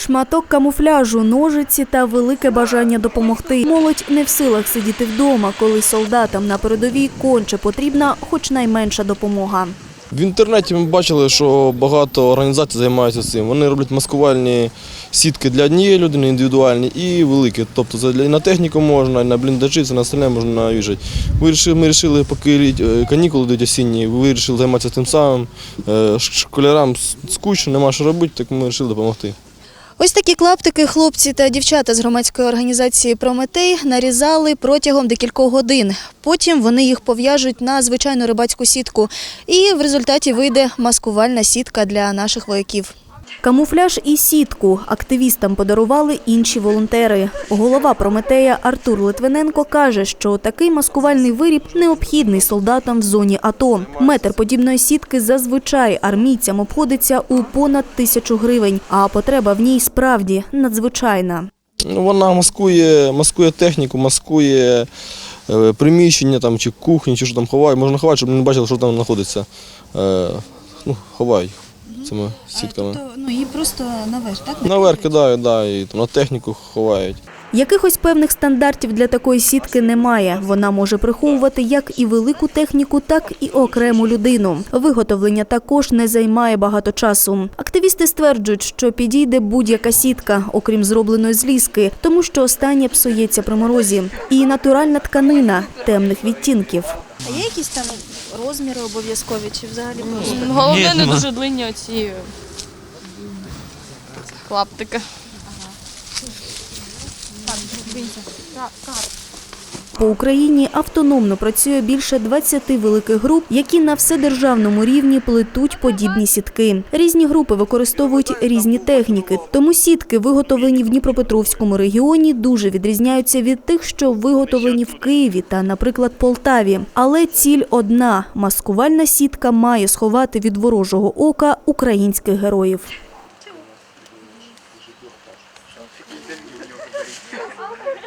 Шматок камуфляжу, ножиці та велике бажання допомогти. Молодь не в силах сидіти вдома, коли солдатам на передовій конче потрібна хоч найменша допомога. В інтернеті ми бачили, що багато організацій займаються цим. Вони роблять маскувальні сітки для однієї людини, індивідуальні і великі. Тобто і на техніку можна, і на бліндажі, це на остальне можна. Вирішили, ми вирішили, поки е, канікули йдуть осінні, вирішили займатися тим самим. Е, Школярам скучно, нема що робити, так ми вирішили допомогти. Ось такі клаптики хлопці та дівчата з громадської організації Прометей нарізали протягом декількох годин. Потім вони їх пов'яжуть на звичайну рибацьку сітку, і в результаті вийде маскувальна сітка для наших вояків. Камуфляж і сітку активістам подарували інші волонтери. Голова Прометея Артур Литвиненко каже, що такий маскувальний виріб необхідний солдатам в зоні АТО. Метр подібної сітки зазвичай армійцям обходиться у понад тисячу гривень, а потреба в ній справді надзвичайна. Ну, Вона маскує, маскує техніку, маскує е, приміщення там, чи кухні, чи що там ховають. Можна ховати, щоб не бачили, що там знаходиться. Е, ну, ховають цими сітками. ну її просто наверх, так? Наверх кидають, да, і там, на техніку ховають. Якихось певних стандартів для такої сітки немає. Вона може приховувати як і велику техніку, так і окрему людину. Виготовлення також не займає багато часу. Активісти стверджують, що підійде будь-яка сітка, окрім зробленої з ліски, тому що остання псується при морозі. І натуральна тканина темних відтінків. А є якісь там розміри обов'язкові чи взагалі? Головне, не дуже длинні оці клаптики. По Україні автономно працює більше 20 великих груп, які на вседержавному рівні плетуть подібні сітки. Різні групи використовують різні техніки, тому сітки, виготовлені в Дніпропетровському регіоні, дуже відрізняються від тих, що виготовлені в Києві та, наприклад, Полтаві. Але ціль одна: маскувальна сітка має сховати від ворожого ока українських героїв. Şu an fikirlerim geliyor.